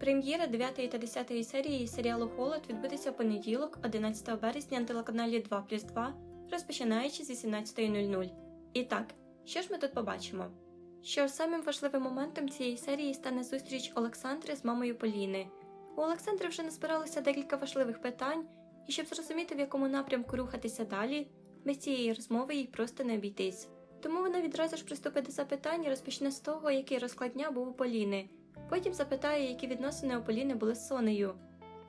Прем'єра 9 та 10 серії серіалу Холод відбудеться в понеділок, 11 березня на телеканалі 2 плюс 2, розпочинаючи з 18.00. І так, що ж ми тут побачимо? Що самим важливим моментом цієї серії стане зустріч Олександри з мамою Поліни. У Олександри вже назбиралося декілька важливих питань, і щоб зрозуміти, в якому напрямку рухатися далі, без цієї розмови їй просто не обійтись. Тому вона відразу ж приступить до запитань і розпочне з того, який розклад дня був у Поліни. Потім запитає, які відносини у Поліни були з Сонею.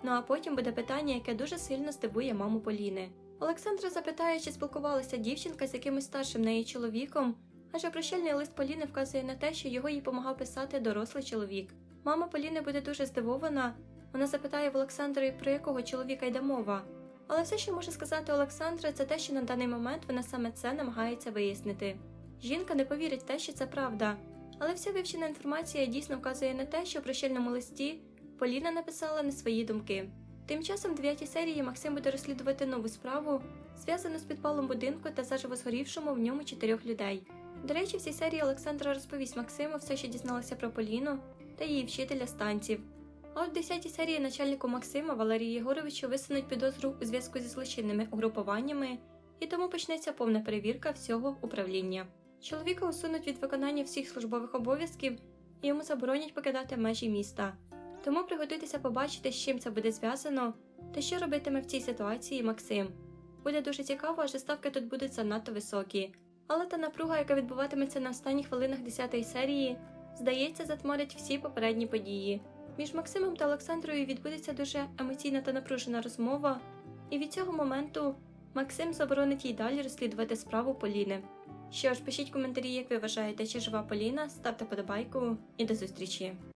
Ну а потім буде питання, яке дуже сильно здивує маму Поліни. Олександра запитає, чи спілкувалася дівчинка з якимось старшим неї чоловіком, адже прощальний лист Поліни вказує на те, що його їй помагав писати дорослий чоловік. Мама Поліни буде дуже здивована. Вона запитає в Олександри, про якого чоловіка йде мова. Але все, що може сказати Олександра, це те, що на даний момент вона саме це намагається вияснити. Жінка не повірить те, що це правда, але вся вивчена інформація дійсно вказує на те, що в прощальному листі Поліна написала не свої думки. Тим часом в дев'ятій серії Максим буде розслідувати нову справу, зв'язану з підпалом будинку та заживо згорівшому в ньому чотирьох людей. До речі, в цій серії Олександра розповість Максиму все, що дізналася про Поліну та її вчителя з танців. А в 10 серії начальнику Максима Валерію Єгоровичу висунуть підозру у зв'язку зі злочинними угрупуваннями, і тому почнеться повна перевірка всього управління. Чоловіка усунуть від виконання всіх службових обов'язків і йому заборонять покидати межі міста. Тому приготуйтеся побачити, з чим це буде зв'язано та що робитиме в цій ситуації Максим. Буде дуже цікаво, адже ставки тут будуть занадто високі. Але та напруга, яка відбуватиметься на останніх хвилинах 10 серії, здається, затморить всі попередні події. Між Максимом та Олександрою відбудеться дуже емоційна та напружена розмова, і від цього моменту Максим заборонить їй далі розслідувати справу Поліни. Що ж, пишіть коментарі, як ви вважаєте, чи жива Поліна, ставте подобайку і до зустрічі.